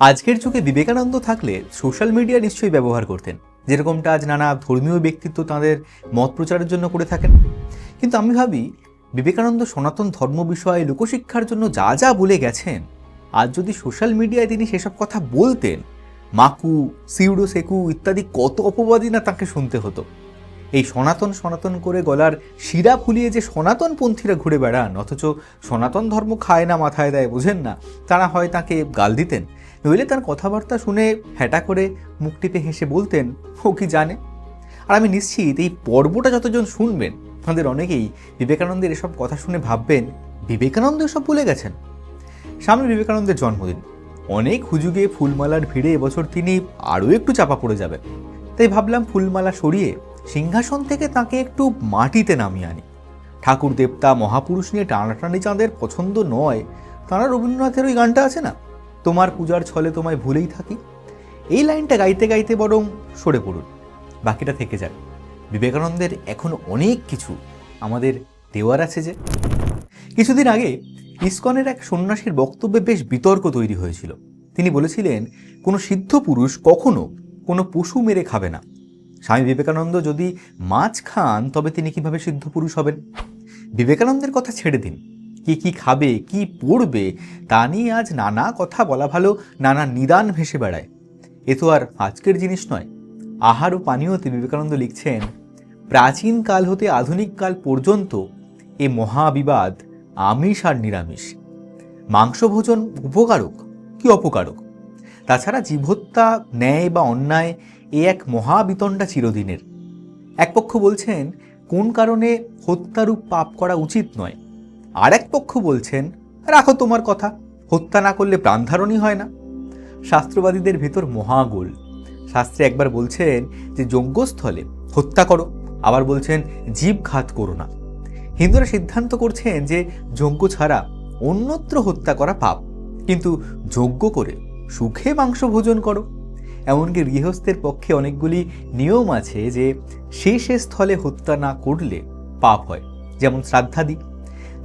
আজকের যুগে বিবেকানন্দ থাকলে সোশ্যাল মিডিয়া নিশ্চয়ই ব্যবহার করতেন। যেরকমটা আজ নানা ধর্মীয় ব্যক্তিত্ব তাদের মত প্রচারের জন্য করে থাকেন। কিন্তু আমি ভাবি, বিবেকানন্দ সনাতন ধর্ম বিষয়ে লোকশিক্ষার জন্য যা যা বলে গেছেন, আজ যদি সোশ্যাল মিডিয়ায় তিনি সেসব কথা বলতেন, মাকু, সিউডো সেকু ইত্যাদি কত অপবাদী না তাকে শুনতে হতো। এই সনাতন সনাতন করে গলার শিরা ফুলিয়ে যে সনাতন পন্থীরা ঘুরে বেড়ান, অথচ সনাতন ধর্ম খায় না মাথায় দেয়, বোঝেন না, তারা হয় তাকে গাল দিতেন। নইলে তার কথাবার্তা শুনে হ্যাটা করে মুখ টিপে হেসে বলতেন, ও কি জানে? আর আমি নিশ্চিত এই পর্বটা যতজন শুনবেন, তাদের অনেকেই বিবেকানন্দের এসব কথা শুনে ভাববেন, বিবেকানন্দ এসব ভুলে গেছেন। সামনে বিবেকানন্দের জন্মদিন। অনেক হুজুগে ফুলমালার ভিড়ে এবছর তিনি আরও একটু চাপা পড়ে যাবেন। তাই ভাবলাম ফুলমালা সরিয়ে সিংহাসন থেকে তাকে একটু মাটিতে নামিয়ে আনি। ঠাকুর দেবতা মহাপুরুষ নিয়ে টানাটানি চাঁদের পছন্দ নয়, তাঁরা রবীন্দ্রনাথের ওই গানটা আছে না? তোমার পূজার ছলে তোমায় ভুলেই থাকি। এই লাইনটা গাইতে গাইতে বরং সরে পড়ুন। বাকিটা থেকে যাক। বিবেকানন্দের এখন অনেক কিছু আমাদের দেওয়ার আছে যে। কিছুদিন আগে ইস্কনের এক সন্ন্যাসীর বক্তব্যে বেশ বিতর্ক তৈরি হয়েছিল। তিনি বলেছিলেন, কোনো সিদ্ধ পুরুষ কখনো কোনো পশু মেরে খাবে না। স্বামী বিবেকানন্দ যদি মাছ খান, তবে তিনি কীভাবে সিদ্ধ পুরুষ হবেন? বিবেকানন্দের কথা ছেড়ে দিন। কি কি খাবে, কি পড়বে, তা নিয়ে আজ নানা কথা বলা ভালো, নানা নিদান ভেসে বেড়ায়। এ তো আর আজকের জিনিস নয়। আহার ও পানীয়তে বিবেকানন্দ লিখছেন, প্রাচীন কাল হতে আধুনিক কাল পর্যন্ত এ মহাবিবাদ আমিষ আর নিরামিষ। মাংস ভোজন উপকারক কি অপকারক? তাছাড়া জীবহত্যা, ন্যায় বা অন্যায়, এ এক মহাবিতণ্ডা চিরদিনের। এক পক্ষ বলছেন, কোন কারণে হত্যারূপ পাপ করা উচিত নয় আর এক পক্ষ বলছেন, রাখো তোমার কথা, হত্যা না করলে প্রাণধারণই হয় না। শাস্ত্রবাদীদের ভেতর মহাগোল। শাস্ত্রে একবার বলছেন যে, যজ্ঞস্থলে হত্যা করো। আবার বলছেন, জীবঘাত করো না। হিন্দুরা সিদ্ধান্ত করছেন যে, যজ্ঞ ছাড়া অন্যত্র হত্যা করা পাপ। কিন্তু যজ্ঞ করে সুখে মাংস ভোজন করো। এমনকি গৃহস্থের পক্ষে অনেকগুলি নিয়ম আছে যে, শেষে স্থলে হত্যা না করলে পাপ হয়। যেমন শ্রাদ্ধাদি।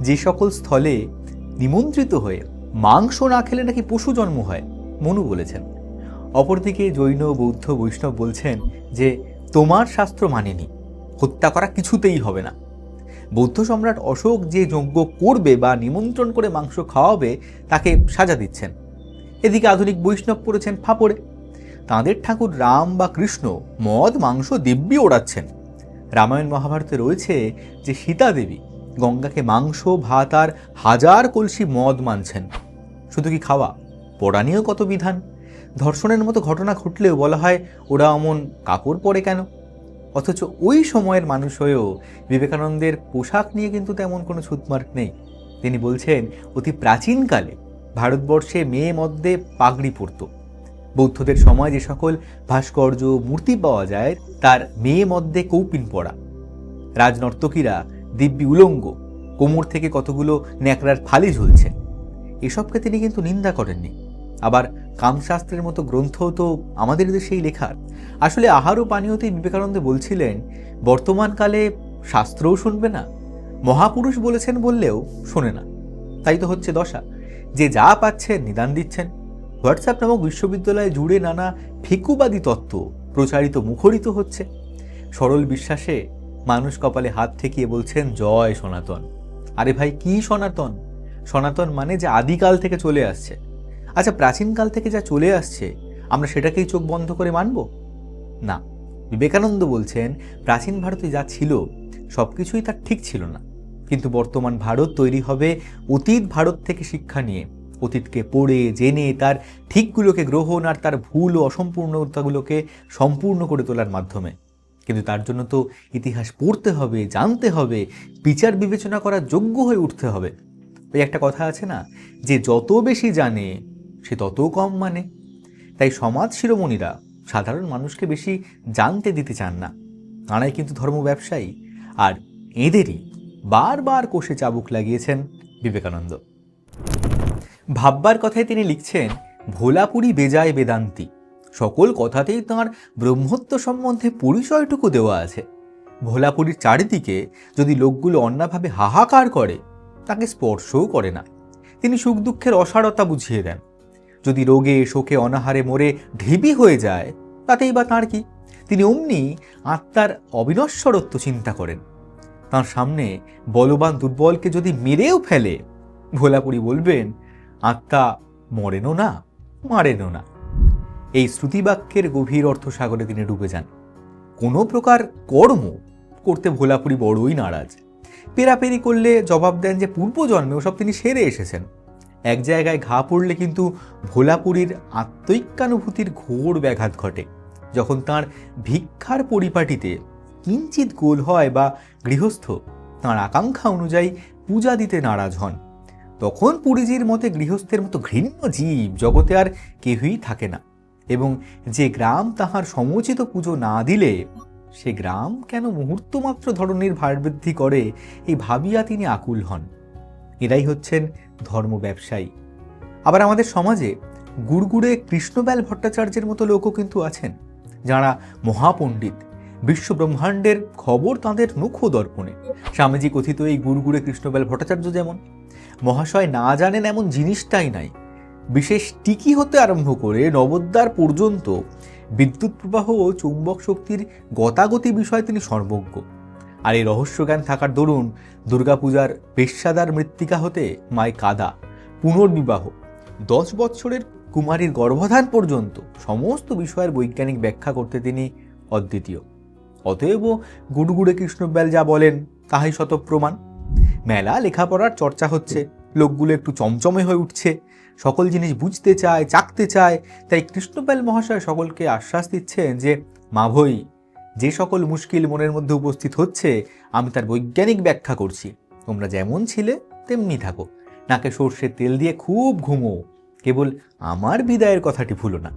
যে সকল স্থলে নিমন্ত্রিত হয়ে মাংস না খেলে নাকি পশু জন্ম হয়, মনু বলেছেন। অপরদিকে জৈন, বৌদ্ধ, বৈষ্ণব বলছেন যে, তোমার শাস্ত্র মানেনি, হত্যা করা কিছুতেই হবে না। বৌদ্ধ সম্রাট অশোক যে যজ্ঞ করবে বা নিমন্ত্রণ করে মাংস খাওয়াবে, তাকে সাজা দিচ্ছেন। এদিকে আধুনিক বৈষ্ণব পড়েছেন ফাপড়ে। তাঁদের ঠাকুর রাম বা কৃষ্ণ মদ, মাংস দিব্যি ওড়াচ্ছেন। রামায়ণ মহাভারতে রয়েছে যে সীতা দেবী গঙ্গাকে মাংস, ভাত আর হাজার কলসি মদ মানছেন। শুধু কি খাওয়া? পড়া নিয়েও কত বিধান? ধর্ষণের মতো ঘটনা ঘটলেও বলা হয় ওরা অমন কাপড় পরে কেন? অথচ ওই সময়ের মানুষ হয়েও বিবেকানন্দের পোশাক নিয়ে কিন্তু তেমন কোনো ছুতমার্ক নেই। তিনি বলছেন, অতি প্রাচীনকালে ভারতবর্ষে মেয়ে মধ্যে পাগড়ি পরত। বৌদ্ধদের সময় যে সকল ভাস্কর্য মূর্তি পাওয়া যায়, তার মেয়ে মধ্যে কৌপিন পড়া রাজনর্তকীরা দিব্যি উলঙ্গ, কোমর থেকে কতগুলো ন্যাকড়ার ফালি ঝুলছে। এসবকে তিনি কিন্তু নিন্দা করেননি। আবার কামশাস্ত্রের মতো গ্রন্থও তো আমাদের দেশেই লেখার আসলে আহার ও পানীয়তে বিবেকানন্দ বলছিলেন বর্তমানকালে শাস্ত্রও শুনবে না, মহাপুরুষ বলেছেন বললেও শোনে না। তাই তো হচ্ছে দশা। যে যা পাচ্ছেন নিদান দিচ্ছেন। হোয়াটসঅ্যাপ নামক বিশ্ববিদ্যালয়ে জুড়ে নানা ফেকুবাদী তত্ত্ব প্রচারিত মুখরিত হচ্ছে। সরল বিশ্বাসে মানুষ কপালে হাত ঠেকিয়ে বলছেন, জয় সনাতন। আরে ভাই, কি সনাতন? সনাতন মানে যে আদিকাল থেকে চলে আসছে। আচ্ছা প্রাচীনকাল থেকে যা চলে আসছে, আমরা সেটাকেই চোখ বন্ধ করে মানব? না। বিবেকানন্দ বলছেন, প্রাচীন ভারতে যা ছিল সব কিছুই তার ঠিক ছিল না। কিন্তু বর্তমান ভারত তৈরি হবে অতীত ভারত থেকে শিক্ষা নিয়ে। অতীতকে পড়ে, জেনে তার ঠিকগুলোকে গ্রহণ আর তার ভুল ও অসম্পূর্ণতাগুলোকে সম্পূর্ণ করে তোলার মাধ্যমে। কিন্তু তার জন্য তো ইতিহাস পড়তে হবে, জানতে হবে, বিচার বিবেচনা করার যোগ্য হয়ে উঠতে হবে। ওই একটা কথা আছে না, যে যত বেশি জানে, সে তত কম মানে। তাই সমাজ শিরোমণিরা সাধারণ মানুষকে বেশি জানতে দিতে চান না। তাঁরাই কিন্তু ধর্ম ব্যবসায়ী, আর এদেরই বারবার কোষে চাবুক লাগিয়েছেন বিবেকানন্দ। ভাববার কথায় তিনি লিখছেন, ভোলাপুরি বেজায় বেদান্তি। সকল কথাতেই তাঁর ব্রহ্মত্ব সম্বন্ধে পরিচয়টুকু দেওয়া আছে। ভোলাপুরীর চারিদিকে যদি লোকগুলো অন্যভাবে হাহাকার করে, তাকে স্পর্শও করে না। তিনি সুখ দুঃখের অসারতা বুঝিয়ে দেন। যদি রোগে, শোকে, অনাহারে মরে ঢিবি হয়ে যায়, তাতেই বা তাঁর কি? তিনি অমনি আত্মার অবিনশ্বরত্ব চিন্তা করেন। তার সামনে বলবান দুর্বলকে যদি মেরেও ফেলে, ভোলাপুরি বলবেন, আত্মা মরেনও না, মারেনও না। এই শ্রুতিবাক্যের গভীর অর্থ সাগরে তিনি ডুবে যান। কোনো প্রকার কর্ম করতে ভোলাপুরি বড়ই নারাজ। পেরাপেরি করলে জবাব দেন যে পূর্বজন্মে ওসব তিনি সেরে এসেছেন। এক জায়গায় ঘা পড়লে কিন্তু ভোলাপুরীর আত্মৈক্যানুভূতির ঘোর ব্যাঘাত ঘটে। যখন তার ভিক্ষার পরিপাটিতে কিঞ্চিত গোল হয় বা গৃহস্থ তাঁর আকাঙ্ক্ষা অনুযায়ী পূজা দিতে নারাজ হন, তখন পুরীজির মতে গৃহস্থের মতো ঘৃণ্য জীব জগতে আর কেউই থাকে না। এবং যে গ্রাম তাহার সমুচিত পুজো না দিলে, সে গ্রাম কেন মুহূর্তমাত্র ধরনের ভারবৃদ্ধি করে, এই ভাবিয়া তিনি আকুল হন। এরাই হচ্ছেন ধর্ম ব্যবসায়ী। আবার আমাদের সমাজে গুড়গুড়ে কৃষ্ণবেল ভট্টাচার্যের মতো লোকও কিন্তু আছেন, যারা মহাপণ্ডিত বিশ্ব ব্রহ্মাণ্ডের খবর তাঁদের মুখ দর্পণে। স্বামীজি কথিত এই গুড়গুড়ে কৃষ্ণবেল ভট্টাচার্য যেমন, মহাশয় না জানেন এমন জিনিসটাই নাই। বিশেষ টিকি হতে আরম্ভ করে নবদ্বার পর্যন্ত বিদ্যুৎ প্রবাহ ও চুম্বক শক্তির গতাগতি বিষয়ে তিনি সর্বজ্ঞ। আর এই রহস্যজ্ঞান থাকার দরুন দুর্গাপূজার পেশাদার মৃত্তিকা হতে মায় কাদা, পুনর্বিবাহ, দশ বৎসরের কুমারীর গর্ভধান পর্যন্ত সমস্ত বিষয়ের বৈজ্ঞানিক ব্যাখ্যা করতে তিনি অদ্বিতীয়। অতএব গুড়গুড়ে কৃষ্ণব্যাল যা বলেন, তাহাই শত প্রমাণ মেলা লেখাপড়ার চর্চা হচ্ছে। লোকগুলো একটু চমচমে হয়ে উঠছে। সকল জিনিস বুঝতে চায়, চাকতে চায়। তাই কৃষ্ণপাল মহাশয় সকলকে আশ্বাস দিচ্ছেন যে, মা ভই, যে সকল মুশকিল মনের মধ্যে উপস্থিত হচ্ছে, আমি তার বৈজ্ঞানিক ব্যাখ্যা করছি। তোমরা যেমন ছিলে, তেমনি থাকো। নাকে সর্ষের তেল দিয়ে খুব ঘুমো। কেবল আমার বিদায়ের কথাটি ভুলো না।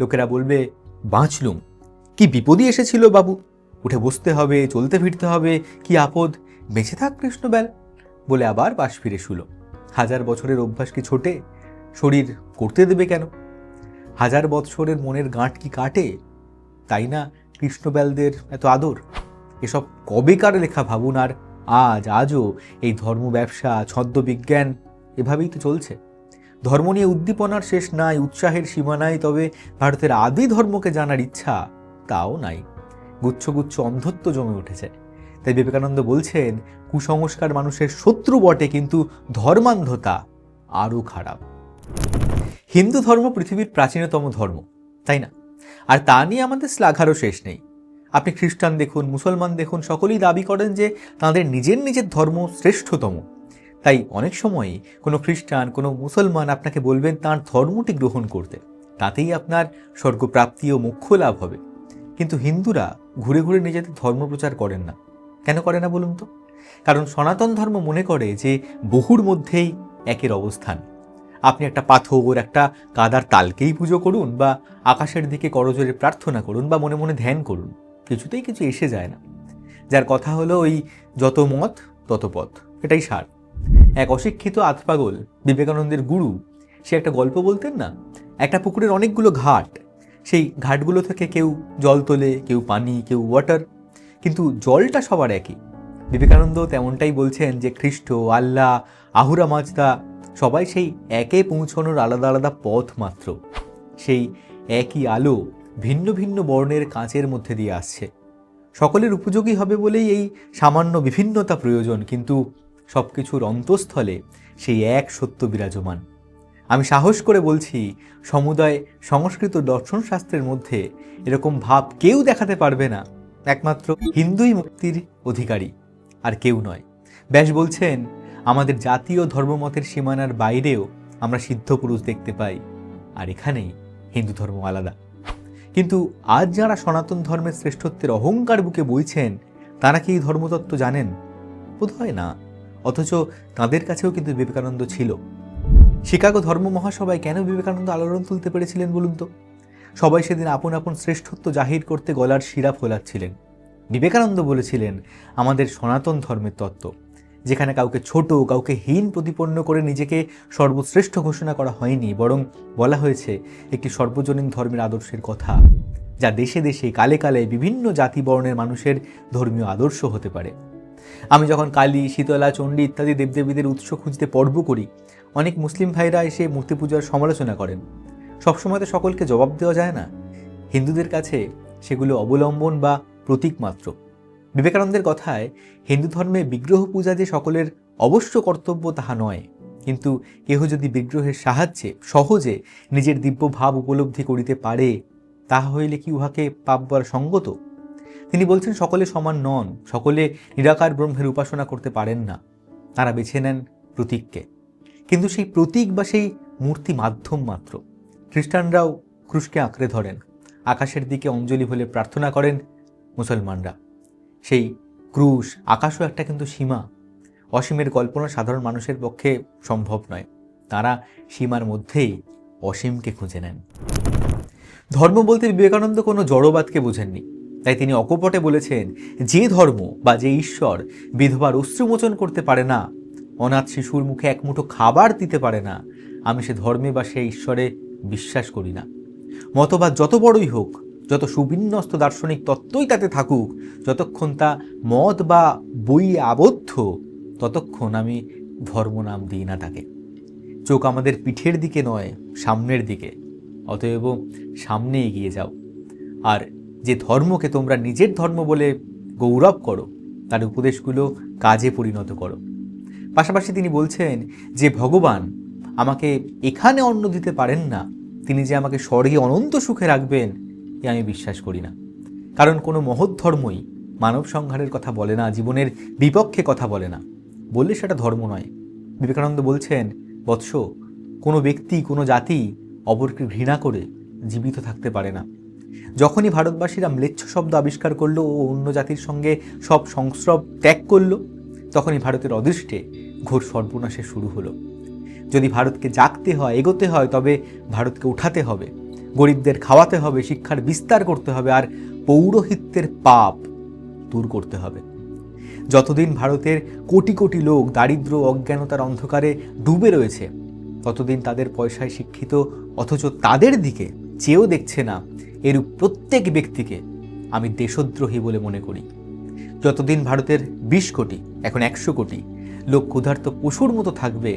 লোকেরা বলবে, বাঁচলুম। কি বিপদই এসেছিল বাবু? উঠে বসতে হবে, চলতে ফিরতে হবে। কি আপদ? বেঁচে থাক কৃষ্ণবেল বলে আবার পাশ ফিরে শুলো। হাজার বছরের অভ্যাস কি ছোটে? শরীর করতে দেবে কেন? হাজার বৎসরের মনের গাঁট কি কাটে? তাই না কৃষ্ণবেলদের এত আদর? এসব কবেকার লেখা ভাবুন আর আজ, আজও এই ধর্ম ব্যবসা, ছদ্মবিজ্ঞান এভাবেই তো চলছে। ধর্ম নিয়ে উদ্দীপনার শেষ নাই, উৎসাহের সীমা নাই, তবে ভারতের আদি ধর্মকে জানার ইচ্ছা তাও নাই। গুচ্ছ গুচ্ছ অন্ধত্ব জমে উঠেছে। তাই বিবেকানন্দ বলছেন, কুসংস্কার মানুষের শত্রু বটে, কিন্তু ধর্মান্ধতা আরও খারাপ। হিন্দু ধর্ম পৃথিবীর প্রাচীনতম ধর্ম, তাই না? আর তা নিয়ে আমাদের শ্লাঘারও শেষ নেই। আপনি খ্রিস্টান দেখুন, মুসলমান দেখুন, সকলেই দাবি করেন যে তাদের নিজের নিজের ধর্ম শ্রেষ্ঠতম। তাই অনেক সময়ই কোনো খ্রিস্টান, কোনো মুসলমান আপনাকে বলবেন তার ধর্মটি গ্রহণ করতে। তাতেই আপনার স্বর্গপ্রাপ্তি ও মোক্ষ লাভ হবে। কিন্তু হিন্দুরা ঘুরে ঘুরে নিজেদের ধর্ম প্রচার করেন না। কেন করে না বলুন তো? কারণ সনাতন ধর্ম মনে করে যে বহুর মধ্যেই একের অবস্থান। আপনি একটা পাথর, একটা কাদার তালকেই পুজো করুন বা আকাশের দিকে করজোরে প্রার্থনা করুন বা মনে মনে ধ্যান করুন, কিছুতেই কিছু এসে যায় না। যার কথা হলো ওই যত মত, তত পথ, এটাই সার। এক অশিক্ষিত আতপাগল বিবেকানন্দের গুরু, সে একটা গল্প বলতেন না? একটা পুকুরের অনেকগুলো ঘাট, সেই ঘাটগুলো থেকে কেউ জল তোলে, কেউ পানি, কেউ ওয়াটার জলটা সবার একই। বিবেকানন্দ তেমনটাই বলছেন যে খ্রিস্ট, আল্লাহ, আহুরা মাজদা সবাই সেই একে পৌঁছানোর আলাদা আলাদা পথ মাত্র। সেই একই আলো ভিন্ন ভিন্ন বর্ণের কাঁচের মধ্যে দিয়ে আসছে। সকলের উপযোগী হবে বলেই এই সামান্য বিভিন্নতা প্রয়োজন, কিন্তু সব কিছুর অন্তঃস্থলে সেই এক সত্য বিরাজমান। আমি সাহস করে বলছি, সমুদায় সংস্কৃত দর্শনশাস্ত্রের মধ্যে এরকম ভাব কেউ দেখাতে পারবে না। একমাত্র হিন্দুই মুক্তির অধিকারী, আর কেউ নয়। ব্যাস বলছেন, আমাদের জাতীয় ধর্মমতের সীমানার বাইরেও আমরা সিদ্ধ পুরুষ দেখতে পাই, আর এখানেই হিন্দু ধর্ম আলাদা। কিন্তু আজ যারা সনাতন ধর্মের শ্রেষ্ঠত্বের অহংকার বুকে বইছেন, তারা কি এই ধর্মতত্ত্ব জানেন? বোধ হয় না, অথচ তাদের কাছেও কিন্তু বিবেকানন্দ ছিল। শিকাগো ধর্ম মহাসভায় কেন বিবেকানন্দ আলোড়ন তুলতে পেরেছিলেন বলুন তো? সবাই সেদিন আপন আপন শ্রেষ্ঠত্ব জাহির করতে গলার শিরা ফোলাচ্ছিলেন। বিবেকানন্দ বলেছিলেন, আমাদের সনাতন ধর্মের তত্ত্ব, যেখানে কাউকে ছোট, কাউকে হীন প্রতিপন্ন করে নিজেকে সর্বশ্রেষ্ঠ ঘোষণা করা হয়নি, বরং বলা হয়েছে, একটি সর্বজনীন ধর্মের আদর্শের কথা, যা দেশে দেশে, কালে কালে বিভিন্ন জাতি বর্ণের মানুষের ধর্মীয় আদর্শ হতে পারে। আমি যখন কালী, শীতলা, চণ্ডী ইত্যাদি দেবদেবীদের উৎস খুঁজতে পর্ব করি, অনেক মুসলিম ভাইরা এসে মূর্তি পূজার সমালোচনা করেন। সবসময় তো সকলকে জবাব দেওয়া যায় না। হিন্দুদের কাছে সেগুলো অবলম্বন বা প্রতীক মাত্র। বিবেকানন্দের কথায় হিন্দু ধর্মে বিগ্রহ পূজা যে সকলের অবশ্য কর্তব্য তাহা নয়। কিন্তু কেহ যদি বিগ্রহের সাহায্যে, সহজে নিজের দিব্য ভাব উপলব্ধি করিতে পারে, তাহা হইলে কি উহাকে পাপ বলা সঙ্গত? তিনি বলছেন, সকলে সমান নন, সকলে নিরাকার ব্রহ্মের উপাসনা করতে পারেন না। তারা বেছে নেন প্রতীককে। কিন্তু সেই প্রতীক বা সেই মূর্তি মাধ্যম মাত্র। খ্রিস্টানরাও ক্রুশকে আঁকড়ে ধরেন। আকাশের দিকে অঞ্জলি হলে প্রার্থনা করেন মুসলমানরা। সেই ক্রুশ, আকাশও একটা কিন্তু সীমা। অসীমের কল্পনা সাধারণ মানুষের পক্ষে সম্ভব নয়। তারা সীমার মধ্যেই অসীমকে খুঁজে নেন। ধর্ম বলতে বিবেকানন্দ কোনো জড়বাদকে বোঝেননি। তাই তিনি অকপটে বলেছেন, যে ধর্ম বা যে ঈশ্বর বিধবার অশ্রুমোচন করতে পারে না, অনাথ শিশুর মুখে এক মুঠো খাবার দিতে পারে না, আমি সে ধর্মে বা সে ঈশ্বরে বিশ্বাস করি না। মতবাদ যত বড়ই হোক, যত সুবিন্যস্ত দার্শনিক তত্ত্বই তাতে থাকুক, যতক্ষণ তা মত বা বই আবদ্ধ, ততক্ষণ আমি ধর্ম নাম দিই না তাকে। চোখ আমাদের পিঠের দিকে নয়, সামনের দিকে। অতএব সামনে এগিয়ে যাও। আর যে ধর্মকে তোমরা নিজের ধর্ম বলে গৌরব করো, তার উপদেশগুলো কাজে পরিণত করো। পাশাপাশি তিনি বলছেন যে, ভগবান আমাকে এখানে অন্ন দিতে পারেন না। তিনি যে আমাকে স্বর্গে অনন্ত সুখে রাখবেন, এ আমি বিশ্বাস করি না। কারণ কোনো মহৎ ধর্মই মানব সংহারের কথা বলে না, জীবনের বিপক্ষে কথা বলে না। বললে সেটা ধর্ম নয়। বিবেকানন্দ বলছেন, বৎস, কোনো ব্যক্তি, কোনো জাতি অপরকে ঘৃণা করে জীবিত থাকতে পারে না। যখনই ভারতবাসীরা ম্লেচ্ছ শব্দ আবিষ্কার করল ও অন্য জাতির সঙ্গে সব সংস্রব ত্যাগ করল, তখনই ভারতের অদৃষ্টে ঘোর সর্বনাশের শুরু হলো। যদি ভারতকে জাগতে হয়, এগোতে হয়, তবে ভারতকে উঠাতে হবে। গরিবদের খাওয়াতে হবে, শিক্ষার বিস্তার করতে হবে, আর পৌরোহিত্যের পাপ দূর করতে হবে। যতদিন ভারতের কোটি কোটি লোক দারিদ্র অজ্ঞানতার অন্ধকারে ডুবে রয়েছে, ততদিন তাদের পয়সায় শিক্ষিত, অথচ তাদের দিকে চেয়েও দেখছে না এরূপ প্রত্যেক ব্যক্তিকে আমি দেশদ্রোহী বলে মনে করি। যতদিন ভারতের বিশ কোটি, এখন একশো কোটি লোক ক্ষুধার্ত পশুর মতো থাকবে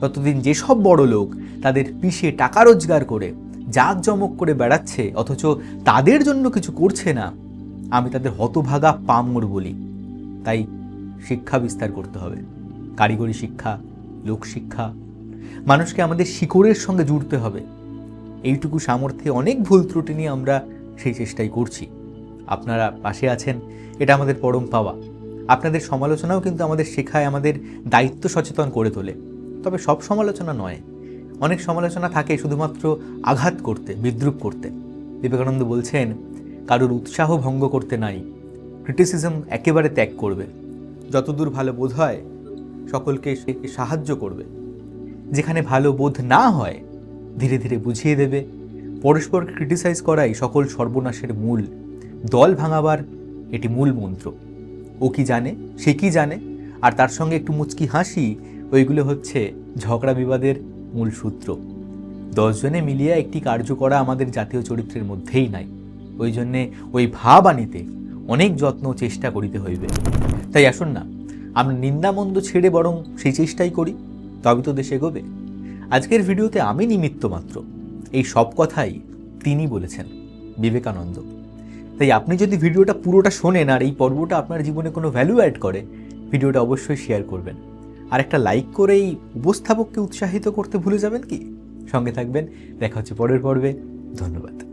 ততদিন যেসব বড় লোক তাদের পিষে টাকা রোজগার করে জাঁকজমক করে বেড়াচ্ছে, অথচ তাদের জন্য কিছু করছে না। আমি তাদের হতভাগা পামর বলি। তাই শিক্ষা বিস্তার করতে হবে। কারিগরি শিক্ষা লোকশিক্ষা মানুষকে আমাদের শিকড়ের সঙ্গে জুড়তে হবে। এইটুকু সামর্থ্যে অনেক ভুল ত্রুটি নিয়ে আমরা সেই চেষ্টাই করছি। আপনারা পাশে আছেন, এটা আমাদের পরম পাওয়া। আপনাদের সমালোচনাও কিন্তু আমাদের শেখায়, আমাদের দায়িত্ব সচেতন করে তোলে। তবে সব সমালোচনা নয়। অনেক সমালোচনা থাকে শুধুমাত্র আঘাত করতে, বিদ্রুপ করতে। বিবেকানন্দ বলছেন, কারোর উৎসাহ ভঙ্গ করতে নাই। ক্রিটিসিজম একেবারে ত্যাগ করবে। যতদূর ভালো বোধ হয়, সকলকে সাহায্য করবে। যেখানে ভালো বোধ না হয়, ধীরে ধীরে বুঝিয়ে দেবে। পরস্পরকে ক্রিটিসাইজ করাই সকল সর্বনাশের মূল। দল ভাঙাবার এটি মূল মন্ত্র। ও কি জানে, সে কি জানে? আর তার সঙ্গে একটু মুচকি হাসি ওইগুলো হচ্ছে ঝগড়া বিবাদের মূল সূত্র। দশজনে মিলিয়ে একটি কার্য করা আমাদের জাতীয় চরিত্রের মধ্যেই নাই। ওই জন্যে ওই ভাব আনিতে অনেক যত্ন চেষ্টা করিতে হইবে। তাই আসুন না, আমরা নিন্দামন্দ ছেড়ে বরং সেই চেষ্টাই করি। তবে তো দেশ এগোবে। আজকের ভিডিওতে আমি নিমিত্ত মাত্র। এই সব কথাই তিনি বলেছেন, বিবেকানন্দ। তাই আপনি যদি ভিডিওটা পুরোটা শোনেন আর এই পর্বটা আপনার জীবনে কোনো ভ্যালু অ্যাড করে, ভিডিওটা অবশ্যই শেয়ার করবেন। আর একটা লাইক করে এই উপস্থাপককে উৎসাহিত করতে ভুলে যাবেন কি? সঙ্গে থাকবেন, দেখা হচ্ছে পরের পর্বে। ধন্যবাদ।